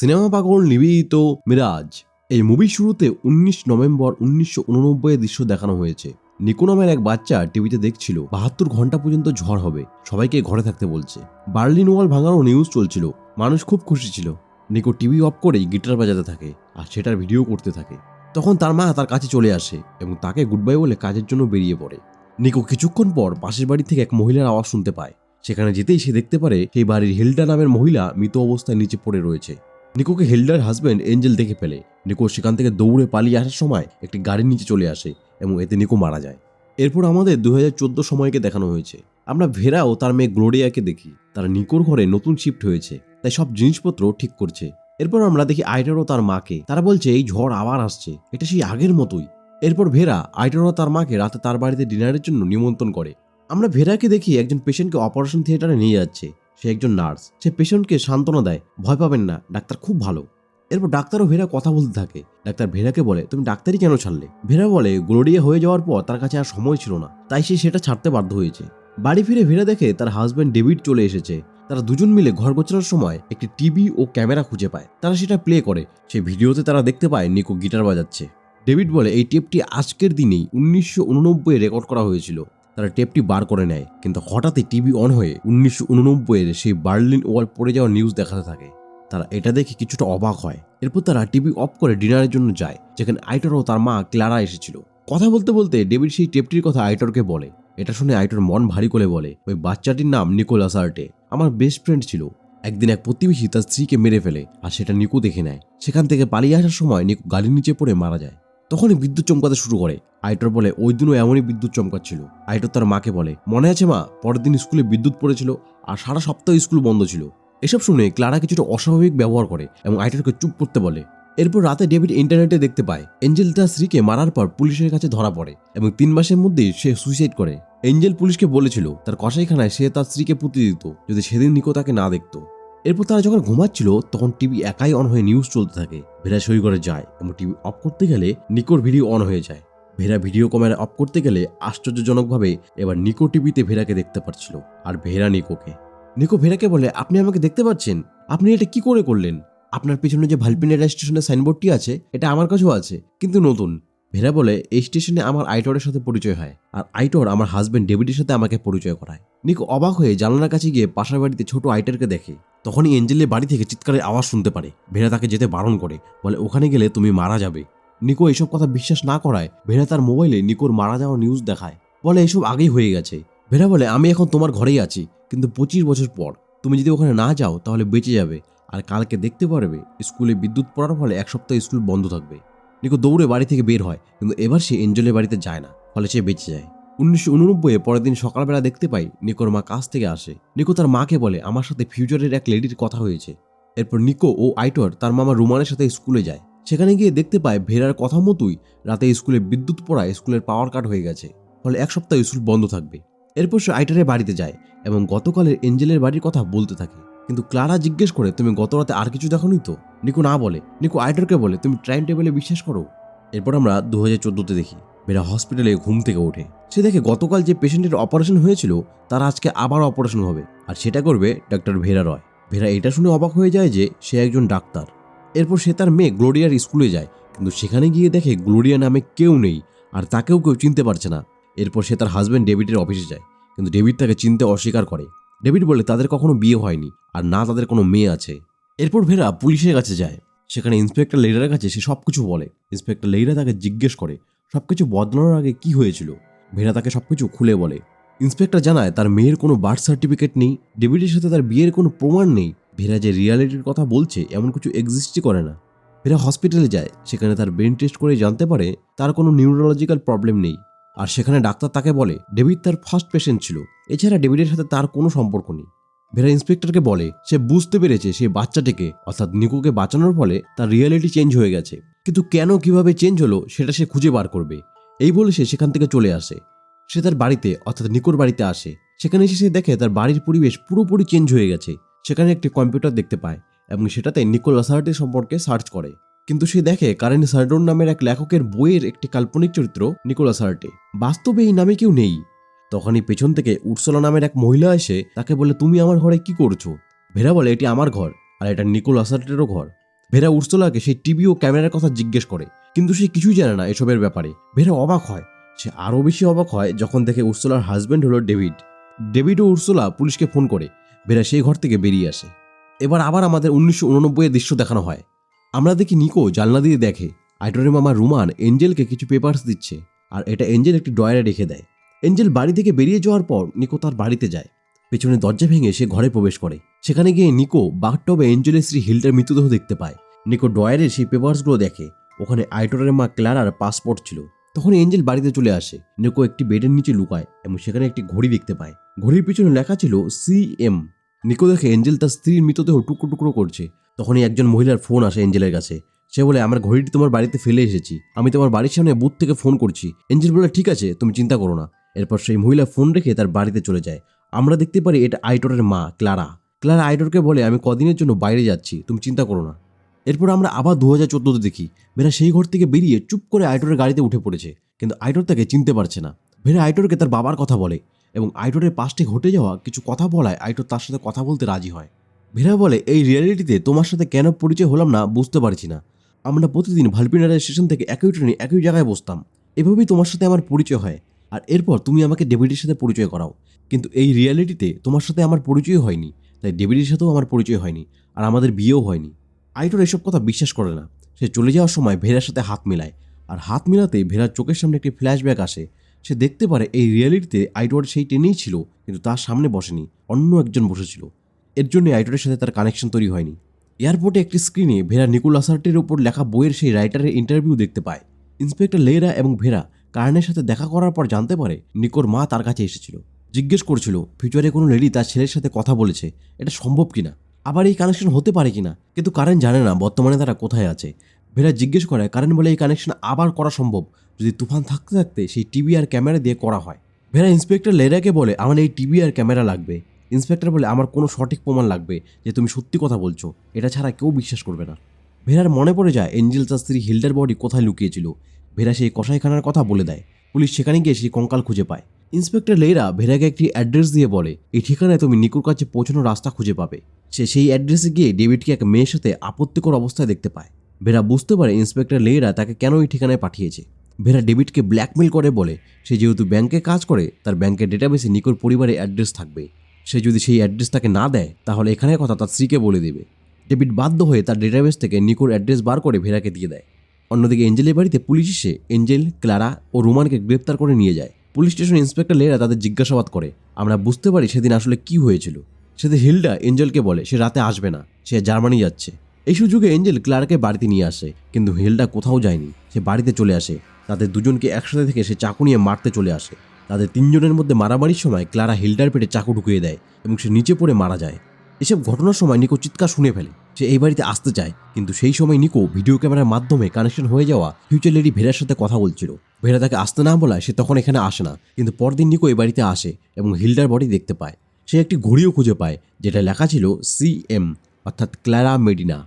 Cinema পাগল নিবেদিত মিরাজ। এই মুভি শুরুতে উনিশ নভেম্বর উনিশশো উননব্বই দৃশ্য দেখানো হয়েছে। নিকো নামের এক বাচ্চা টিভিতে দেখছিল, বাহাত্তর ঘণ্টা পর্যন্ত ঝড় হবে, সবাইকে ঘরে থাকতে বলছে। বার্লিন ওয়াল ভাঙারও নিউজ চলছিল, মানুষ খুব খুশি ছিল। নিকো টিভি অফ করেই গিটার বাজাতে থাকে, আর সেটার ভিডিও করতে থাকে। তখন তার মা তার কাছে চলে আসে এবং তাকে গুড বাই বলে কাজের জন্য বেরিয়ে পড়ে। নিকো কিছুক্ষণ পর পাশের বাড়ি থেকে এক মহিলার আওয়াজ শুনতে পায়। সেখানে যেতেই সে দেখতে পারে, সেই বাড়ির হেলডা নামের মহিলা মৃত অবস্থায় নিচে পড়ে রয়েছে। নিকোকে হেলডার হাজব্যান্ড এঞ্জেল দেখে ফেলে। নিকো সেখান থেকে দৌড়ে পালিয়ে আসার সময় একটি গাড়ির নিচে চলে আসে এবং এতে নিকো মারা যায়। এরপর আমাদের দু হাজার সময়কে দেখানো হয়েছে। আমরা ভেরা ও তার মেয়ে গ্লোরিয়াকে দেখি। তারা নিকোর ঘরে নতুন শিফট হয়েছে, তাই সব জিনিসপত্র ঠিক করছে। এরপর আমরা দেখি আইটার ও তার মাকে। তারা বলছে, এই ঝড় আবার আসছে। এটা সেই আগের মতোই। এরপর ভেরা আইটার ও তার মাকে রাতে তার বাড়িতে ডিনারের জন্য নিমন্ত্রণ করে। আমরা ভেরাকে দেখি একজন পেশেন্টকে অপারেশন থিয়েটারে নিয়ে যাচ্ছে। সে একজন নার্স। সে পেশেন্টকে সান্ত্বনা দেয়, ভয় পাবেন না, ডাক্তার খুব ভালো। এরপর ডাক্তারও ভেরা কথা বলতে থাকে। ডাক্তার ভেরাকে বলে, তুমি ডাক্তারই কেন ছাড়লে? ভেরা বলে গ্লোরিয়া হয়ে যাওয়ার পর তার কাছে আর সময় ছিল না। তাই সে সেটা ছাড়তে বাধ্য হয়েছে। বাড়ি ফিরে ভেরা দেখে তার হাজব্যান্ড ডেভিড চলে এসেছে। তারা দুজন মিলে ঘর গোছানোর সময় একটি টিভি ও ক্যামেরা খুঁজে পায়। তারা সেটা প্লে করে। সেই ভিডিওতে তারা দেখতে পায় নিকো গিটার বাজাচ্ছে। ডেভিড বলে, এই টেপটি আজকের দিনেই উনিশশো উননব্বই রেকর্ড করা হয়েছিল। তারা টেপটি বার করে নেয়। কিন্তু হঠাৎই টিভি অন হয়ে উনিশশো উননব্বইয়ের সেই বার্লিন ওয়াল পড়ে যাওয়ার নিউজ দেখাতে থাকে। তারা এটা দেখে কিছুটা অবাক হয়। এরপর তারা টিভি অফ করে ডিনারের জন্য যায়, যেখানে আইটর ও তার মা ক্লারা এসেছিল। কথা বলতে বলতে ডেভিড সেই টেপটির কথা আইটরকে বলে। এটা শুনে আইটর মন ভারী করে বলে, ওই বাচ্চাটির নাম নিকোলাস আর্টে। আমার বেস্ট ফ্রেন্ড ছিল। একদিন এক প্রতিবেশী তার স্ত্রীকে মেরে ফেলে, আর সেটা নিকু দেখে নেয়। সেখান থেকে পালিয়ে আসার সময় নিকো গাড়ির নিচে পড়ে মারা যায়। তখনই বিদ্যুৎ চমকাতে শুরু করে। আইটর বলে, ওই দিনও এমনই বিদ্যুৎ চমকাচ্ছিল। আইটর তার মাকে বলে, মনে আছে মা, পরের দিন স্কুলে বিদ্যুৎ পড়েছিল আর সারা সপ্তাহ স্কুল বন্ধ ছিল। এসব শুনে ক্লারা কিছুটা অস্বাভাবিক ব্যবহার করে এবং আইটরকে চুপ করতে বলে। এরপর রাতে ডেভিড ইন্টারনেটে দেখতে পায় এঞ্জেল তার স্ত্রীকে মারার পর পুলিশের কাছে ধরা পড়ে এবং তিন মাসের মধ্যেই সে সুইসাইড করে। এঞ্জেল পুলিশকে বলেছিল, তার কসাইখানায় সে তার স্ত্রীকে পুঁতে দিত, যদি সেদিন নিকো তাকে না দেখতো। এরপর তারা যখন ঘুমাচ্ছিল, তখন টিভি একাই অন হয়ে নিউজ চলতে থাকে। ভেরা সই করে যায় এবং টিভি অফ করতে গেলে নিকোর ভিডিও অন হয়ে যায়। ভেরা ভিডিও ক্যামেরা অফ করতে গেলে আশ্চর্যজনকভাবে এবার নিকো টিভিতে ভেরাকে দেখতে পাচ্ছিল আর ভেরা নিকোকে নিকো ভেরাকে বলে, আপনি আমাকে দেখতে পাচ্ছেন? আপনি এটা কি করে করলেন? আপনার পিছনে যে ভালপিনেরা স্টেশনের সাইনবোর্ডটি আছে, এটা আমার কাছেও আছে, কিন্তু নতুন। ভেরা বলে, এই স্টেশনে আমার আইটরের সাথে পরিচয় হয় আর আইটর আমার হাজবেন্ড ডেভিডের সাথে আমাকে পরিচয় করায়। নিকো অবাক হয়ে জানালার কাছে গিয়ে পাশের বাড়িতে ছোট আইটারকে দেখে। তখনই এঞ্জেলের বাড়ি থেকে চিৎকারের আওয়াজ শুনতে পারে। ভেরা তাকে যেতে বারণ করে। বলে, ওখানে গেলে তুমি মারা যাবে। নিকো এসব কথা বিশ্বাস না করায় ভেরা তার মোবাইলে নিকোর মারা যাওয়ার নিউজ দেখায়। বলে, এসব আগেই হয়ে গেছে। ভেরা বলে, আমি এখন তোমার ঘরেই আছি, কিন্তু পঁচিশ বছর পর। তুমি যদি ওখানে না যাও, তাহলে বেঁচে যাবে। আর কালকে দেখতে পারবে, স্কুলে বিদ্যুৎ পড়ার ফলে এক সপ্তাহ স্কুল বন্ধ থাকবে। নিকো দৌড়ে বাড়ি থেকে বের হয়, কিন্তু এবার সে এঞ্জেলের বাড়িতে যায় না, ফলে সে বেঁচে যায়। উনিশশো উননব্বই পরের দিন সকালবেলা দেখতে পাই নিকোর মা কাজ থেকে আসে। নিকো তার মাকে বলে, আমার সাথে ফিউচারের এক লেডির কথা হয়েছে। এরপর নিকো ও আইটর তার মামা রুমানের সাথে স্কুলে যায়। সেখানে গিয়ে দেখতে পায় ভেরার কথা মতোই রাতে স্কুলে বিদ্যুৎ পড়ায় স্কুলের পাওয়ার কাট হয়ে গেছে। ফলে এক সপ্তাহ স্কুল বন্ধ থাকবে। এরপর সে আইটারের বাড়িতে যায় এবং গতকালের এঞ্জেলের বাড়ির কথা বলতে থাকে। কিন্তু ক্লারা জিজ্ঞেস করে, তুমি গত রাতে আর কিছু দেখোনি তো? নিকো না বলে। নিকো আইটারকে বলে, তুমি টাইম টেবিলে বিশ্বাস করো? এরপর আমরা দু হাজার চোদ্দোতে দেখি। বেরা হসপিটালে ঘুম থেকে ওঠে। সে দেখে গতকাল যে পেশেন্টের অপারেশন হয়েছিল, তার আজকে আবার অপারেশন হবে। আর সেটা করবে ডাক্তার ভেরা রয়। ভেরা এটা শুনে অবাক হয়ে যায় যে সে একজন ডাক্তার। এরপর সে তার মেয়ে গ্লোরিয়ার স্কুলে যায়, কিন্তু সেখানে গিয়ে দেখে গ্লোরিয়া নামে কেউ নেই, আর তাকেও কেউ চিনতে পারছে না। এরপর সে তার হাজব্যান্ড ডেভিডের অফিসে যায়, কিন্তু ডেভিড তাকে চিনতে অস্বীকার করে। ডেভিড বলে, তাদের কখনো বিয়ে হয়নি, আর না তাদের কোনো মেয়ে আছে। এরপর ভেরা পুলিশের কাছে যায়। সেখানে ইন্সপেক্টর লেইরার কাছে সে সব কিছু বলে। ইন্সপেক্টর লেইরা তাকে জিজ্ঞেস করে সব কিছু বদলানোর আগে কি হয়েছিল? ভেরা তাকে সব কিছু খুলে বলে। ইন্সপেক্টর জানায়, তার মেয়ের কোনো বার্থ সার্টিফিকেট নেই, ডেভিডের সাথে তার বিয়ের কোনো প্রমাণ নেই। ভেরা যে রিয়ালিটির কথা বলছে, এমন কিছু এক্সিস্টই করে না। ভেরা হসপিটালে যায়, সেখানে তার ব্রেন টেস্ট করে জানতে পারে, তার কোনো নিউরোলজিক্যাল প্রবলেম নেই। আর সেখানে ডাক্তার তাকে বলে, ডেভিড তার ফার্স্ট পেশেন্ট ছিল। এছাড়া ডেভিডের সাথে তার কোনো সম্পর্ক নেই। ভেরা ইন্সপেক্টরকে বলে, সে বুঝতে পেরেছে সেই বাচ্চাটিকে, অর্থাৎ নিকোকে বাঁচানোর ফলে তার রিয়ালিটি চেঞ্জ হয়ে গেছে। কিন্তু কেন কীভাবে চেঞ্জ হলো সেটা সে খুঁজে বার করবে। এই বলে সে সেখান থেকে চলে আসে। সে তার বাড়িতে, অর্থাৎ নিকোর বাড়িতে আসে। সেখানে এসে সে দেখে তার বাড়ির পরিবেশ পুরোপুরি চেঞ্জ হয়ে গেছে। সেখানে একটি কম্পিউটার দেখতে পায় এবং সেটাতে নিকোল লাসার্টের সম্পর্কে সার্চ করে। কিন্তু সে দেখে কারেন সার্ডন নামের এক লেখকের বইয়ের একটি কাল্পনিক চরিত্র নিকোলাস হার্টে বাস্তবে এই নামে কেউ নেই। তখনই পেছন থেকে উর্সলা নামের এক মহিলা এসে তাকে বলে, তুমি আমার ঘরে কি করছ? ভেরা বলে, এটি আমার ঘর, আর এটা নিকোল হার্টেরও ঘর। ভেরা উর্সলাকে সেই টিভি ও ক্যামেরার কথা জিজ্ঞেস করে, কিন্তু সে কিছুই জানে না এসবের ব্যাপারে। ভেরা অবাক হয়। সে আরও বেশি অবাক হয় যখন দেখে উর্সলার হাজব্যান্ড হলো ডেভিড। ডেভিড ও উর্সলা পুলিশকে ফোন করে ভেরা সেই ঘর থেকে বেরিয়ে আসে। এবার আবার আমাদের উনিশশো উননব্বইয়ের দৃশ্য দেখানো হয়। আমরা দেখি নিকো জানলা দিয়ে দেখে আইটরের মামা রুমান এঞ্জেলকে কিছু পেপার্স দিচ্ছে, আর এটা এঞ্জেল একটি ড্রয়ারে রেখে দেয়। এঞ্জেল বাড়ি থেকে বেরিয়ে যাওয়ার পর নিকো তার বাড়িতে যায়। পেছনে দরজা ভেঙে সে ঘরে প্রবেশ করে। সেখানে গিয়ে নিকো বাথটবে এঞ্জেলের স্ত্রী হিল্ডার মৃতদেহ দেখতে পায়। নিকো ড্রয়ারের সেই পেপার্সগুলো দেখে, ওখানে আইটরের মা ক্লারার পাসপোর্ট ছিল। তখন এঞ্জেল বাড়িতে চলে আসে। নিকো একটি বেডের নিচে লুকায় এবং সেখানে একটি ঘড়ি দেখতে পায়। ঘড়ির পিছনে লেখা ছিল সি এম। নিকো দেখে এঞ্জেল তার স্ত্রীর মৃতদেহ টুকরো টুকরো করছে। তখনই একজন মহিলার ফোন আসে এঞ্জেলের কাছে। সে বলে, আমার ঘড়িটি তোমার বাড়িতে ফেলে এসেছি। আমি তোমার বাড়ির সামনে বুথ থেকে ফোন করছি। এঞ্জেল বলে, ঠিক আছে, তুমি চিন্তা করো না। এরপর সেই মহিলা ফোন রেখে তার বাড়িতে চলে যায়। আমরা দেখতে পারি এটা আইটরের মা, ক্লারা। ক্লারা আইটরকে বলে, আমি কদিনের জন্য বাইরে যাচ্ছি, তুমি চিন্তা করো না। এরপর আমরা আবার দু হাজার চোদ্দোতে দেখি ভেরা সেই ঘর থেকে বেরিয়ে চুপ করে আইটরের গাড়িতে উঠে পড়েছে, কিন্তু আইটর তাকে চিনতে পারছে না। ভেরা আইটরকে তার বাবার কথা বলে এবং আইটরের পাশে ঘটে যাওয়া কিছু কথা বলায় আইটর তার সাথে কথা বলতে রাজি হয়। ভেরা বলে, এই রিয়ালিটিতে তোমার সাথে কেন পরিচয় হলাম না বুঝতে পারছি না। আমরা প্রতিদিন ভালপিনারা স্টেশন থেকে একই ট্রেনে একই জায়গায় বসতাম। এভাবেই তোমার সাথে আমার পরিচয় হয়। আর এরপর তুমি আমাকে ডেভিডের সাথে পরিচয় করাও। কিন্তু এই রিয়ালিটিতে তোমার সাথে আমার পরিচয় হয়নি। তাই ডেভিডের সাথেও আমার পরিচয় হয়নি আর আমাদের বিয়েও হয়নি। আইটর এসব কথা বিশ্বাস করে না। সে চলে যাওয়ার সময় ভেরার সাথে হাত মেলায়। আর হাত মেলাতেই ভেরার চোখের সামনে একটি ফ্ল্যাশব্যাক আসে। সে দেখতে পারে এই রিয়ালিটিতে আইটর সেই ট্রেনেই ছিল, কিন্তু তার সামনে বসেনি, অন্য একজন বসেছিল। এর জন্য আইটরের সাথে তার কানেকশন তৈরি হয়নি। এয়ারপোর্টে একটি স্ক্রিনে ভেরা নিকোলাসার্টের উপর লেখা বইয়ের সেই রাইটারের ইন্টারভিউ দেখতে পায়। ইন্সপেক্টর লেরা এবং ভেরা কারণের সাথে দেখা করার পর জানতে পারে নিকোর মা তার কাছে এসেছিল। জিজ্ঞেস করছিল, ফিউচারে কোনো লেডি তার ছেলের সাথে কথা বলেছে? এটা সম্ভব কিনা? আবার এই কানেকশন হতে পারে কিনা? কিন্তু কারেন্ট জানে না বর্তমানে তারা কোথায় আছে। ভেরা জিজ্ঞেস করে কারেন্ট বলে এই কানেকশন আবার করা সম্ভব? যদি তুফান থাকতে থাকতে সেই টিভি আর ক্যামেরা দিয়ে করা হয়? ভেরা ইন্সপেক্টর লেরাকে বলে, আমার এই টিভি আর ক্যামেরা লাগবে। ইন্সপেক্টর বলে, আমার কোনো সঠিক প্রমাণ লাগবে যে তুমি সত্যি কথা বলছো। এটা ছাড়া কেউ বিশ্বাস করবে না। ভেরার মনে পড়ে যায়, এঞ্জেল তার স্ত্রী হিল্ডার বডি কোথায় লুকিয়েছিল? ভেরা সেই কসাইখানার কথা বলে দেয়। পুলিশ সেখানে গিয়ে সেই কঙ্কাল খুঁজে পায়। ইন্সপেক্টর লেইরা ভেরাকে একটি অ্যাড্রেস দিয়ে বলে, এই ঠিকানায় তুমি নিকুর কাছে পৌঁছানোর রাস্তা খুঁজে পাবে। সে সেই অ্যাড্রেসে গিয়ে ডেভিডকে এক মেয়ের সাথে আপত্তিকর অবস্থায় দেখতে পায়। ভেরা বুঝতে পারে ইন্সপেক্টর লেইরা তাকে কেন এই ঠিকানায় পাঠিয়েছে। ভেরা ডেভিডকে ব্ল্যাকমেল করে বলে, সে যেহেতু ব্যাংকে কাজ করে, তার ব্যাংকের ডেটাবেসে নিকোর পরিবারের অ্যাড্রেস থাকবে। সে যদি সেই অ্যাড্রেস তাকে না দেয়, তাহলে এখানের কথা তার স্ত্রীকে বলে দেবে। ডেভিড বাধ্য হয়ে তার ডেটাবেস থেকে নিকোর অ্যাড্রেস বার করে ভেরাকে দিয়ে দেয়। অন্যদিকে এঞ্জেলের বাড়িতে পুলিশ এসে এঞ্জেল, ক্লারা ও রোমানকে গ্রেপ্তার করে নিয়ে যায়। পুলিশ স্টেশন ইন্সপেক্টর লেরা তাদের জিজ্ঞাসাবাদ করে। আমরা বুঝতে পারি সেদিন আসলে কি হয়েছিল। সেদিন হিলডা এঞ্জেলকে বলে, সে রাতে আসবে না। সে জার্মানি যাচ্ছে। এই সুযোগে এঞ্জেল ক্লারাকে বাড়িতে নিয়ে আসে, কিন্তু হিলডা কোথাও যায়নি। সে বাড়িতে চলে আসে। তাদের দুজনকে একসাথে থেকে সে চাকু নিয়ে মারতে চলে আসে। তাদের তিনজনের মধ্যে মারামারির সময় ক্লারা হিলডার পেটে চাকু ঢুকিয়ে দেয় এবং সে নিচে পড়ে মারা যায়। এসব ঘটনার সময় নিকো চিৎকার শুনে ফেলে। সে এই বাড়িতে আসতে চায়, কিন্তু সেই সময় নিকো ভিডিও ক্যামেরার মাধ্যমে কানেকশন হয়ে যাওয়া ফিউচার লেডি ভেরার সাথে কথা বলছিল। ভেরা তাকে আসতে না বলায় সে তখন এখানে আসে না, কিন্তু পরদিন নিকো এই বাড়িতে আসে এবং হিল্ডার বডি দেখতে পায়। সে একটি ঘড়িও খুঁজে পায়, যেটা লেখা ছিল সি এম অর্থাৎ ক্লারা মেডিনা।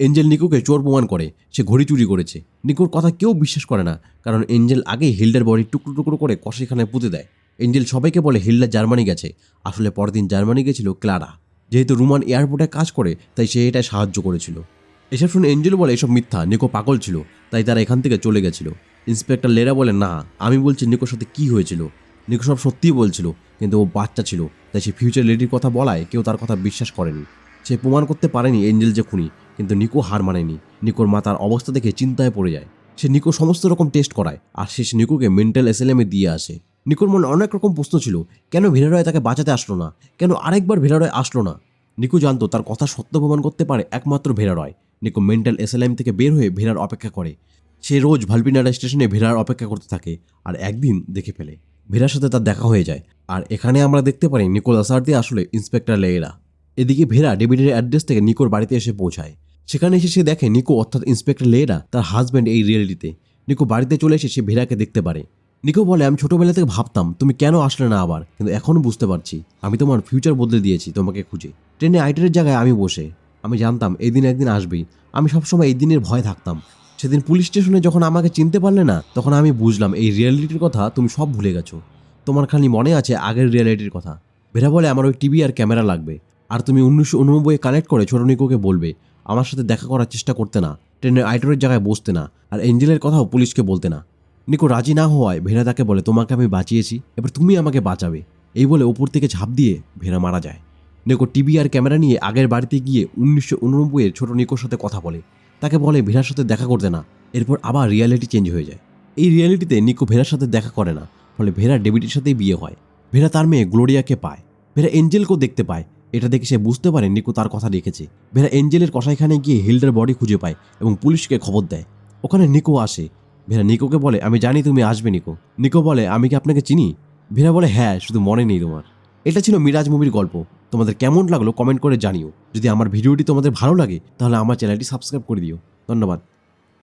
এঞ্জেল নিকোকে চোর প্রমাণ করে, সে ঘড়ি চুরি করেছে। নিকোর কথা কেউ বিশ্বাস করে না, কারণ এঞ্জেল আগেই হিল্ডার বডি টুকরো টুকরো করে কষাইখানায় পুঁতে দেয়। এঞ্জেল সবাইকে বলে হিল্ডার জার্মানি গেছে, আসলে পরদিন জার্মানি গেছিল ক্লারা। যেহেতু রুমান এয়ারপোর্টে কাজ করে, তাই সে এটায় সাহায্য করেছিল। এসব শুনে এঞ্জেল বলে, এসব মিথ্যা, নিকো পাগল ছিল, তাই তারা এখান থেকে চলে গেছিল। ইন্সপেক্টর লেরা বলে, না, আমি বলছি নিকোর সাথে কী হয়েছিল। নিকো সব সত্যিই বলছিল, কিন্তু ও বাচ্চা ছিল, তাই সে ফিউচার লেডির কথা বলায় কেউ তার কথা বিশ্বাস করেনি। সে প্রমাণ করতে পারেনি এঞ্জেল যে খুনি, কিন্তু নিকো হার মানেনি। নিকোর মাতার অবস্থা দেখে চিন্তায় পড়ে যায়। সে নিকো সমস্ত রকম টেস্ট করায়, আর শেষ নিকোকে মেন্টাল এসএলএমে দিয়ে আসে। নিকোর মনে অনেক রকম প্রশ্ন ছিল, কেন ভিরারয় তাকে বাঁচাতে আসলো না? কেন আরেকবার ভিরারয় আসলো না? নিকো জানতো তার কথা সত্য প্রমাণ করতে পারে একমাত্র ভেরারয় নিকো মেন্টাল এসএলএম থেকে বের হয়ে ভেরার অপেক্ষা করে। সে রোজ ভালপিনারা স্টেশনে ভেরার অপেক্ষা করতে থাকে আর একদিন দেখে ফেলে। ভেরার সাথে তার দেখা হয়ে যায়। আর এখানে আমরা দেখতে পারি নিকোলাস আর্দি আসলে ইন্সপেক্টর লেয়েরা। এদিকে ভেরা ডেভিডের অ্যাড্রেস থেকে নিকোর বাড়িতে এসে পৌঁছায়। সেখানে এসে সে দেখে নিকো অর্থাৎ ইন্সপেক্টর লেয়েরা তার হাজব্যান্ড এই রিয়েলিটিতে নিকো বাড়িতে চলে এসে সে ভেরাকে দেখতে পারে। নিকো বলে, আমি ছোটবেলা থেকে ভাবতাম, তুমি কেন আসলে না আবার? কিন্তু এখনও বুঝতে পারছি। আমি তোমার ফিউচার বদলে দিয়েছি, তোমাকে খুঁজে। ট্রেনে আইটারের জায়গায় আমি বসে। আমি জানতাম এই দিন একদিন আসবেই। আমি সবসময় এই দিনের ভয় থাকতাম। সেদিন পুলিশ স্টেশনে যখন আমাকে চিনতে পারলে না, তখন আমি বুঝলাম, এই রিয়ালিটির কথা তুমি সব ভুলে গেছো। তোমার খালি মনে আছে আগের রিয়ালিটির কথা। ভেরা বলে আমার ওই টিভি আর ক্যামেরা লাগবে। আর তুমি উনিশশো উননব্বই কানেক্ট করে ছোট নিকোকে বলবে, আমার সাথে দেখা করার চেষ্টা করতে না। ট্রেনের আইটরের জায়গায় বসতে না। আর এঞ্জেলের কথাও পুলিশকে বলতে না নিকো রাজি না হওয়ায় ভেড়া তাকে বলে, তোমাকে আমি বাঁচিয়েছি, এবার তুমি আমাকে বাঁচাবে। এই বলে ওপর থেকে ঝাঁপ দিয়ে ভেড়া মারা যায়। নিকো টিভি আর ক্যামেরা নিয়ে আগের বাড়িতে গিয়ে উনিশশো উননব্বইয়ের ছোট নিকোর সাথে কথা বলে। তাকে বলে, ভেড়ার সাথে দেখা করতে না। এরপর আবার রিয়ালিটি চেঞ্জ হয়ে যায়। এই রিয়ালিটিতে নিকো ভেড়ার সাথে দেখা করে না, ফলে ভেড়া ডেভিডের সাথেই বিয়ে হয়। ভেড়া তার মেয়ে গ্লোরিয়াকে পায়। ভেড়া এঞ্জেলকেও দেখতে পায়। এটা দেখে সে বুঝতে পারে নিকো তার কথা রেখেছে ভেড়া এঞ্জেলের কষাইখানে গিয়ে হিল্ডার বডি খুঁজে পায় এবং পুলিশকে খবর দেয়। ওখানে নিকো আসে। ভেড়া নিকোকে বলে, আমি জানি তুমি আসবে নিকো। নিকো বলে, আমি কি আপনাকে চিনি? ভেড়া বলে হ্যাঁ শুধু মনে নেই তোমার। এটা ছিল মিরাজ মুভির গল্প। তোমাদের কেমন লাগল কমেন্ট করে জানিও। যদি আমার ভিডিওটি তোমাদের ভালো লাগে, তাহলে আমার চ্যানেলটি সাবস্ক্রাইব করে দিও। ধন্যবাদ।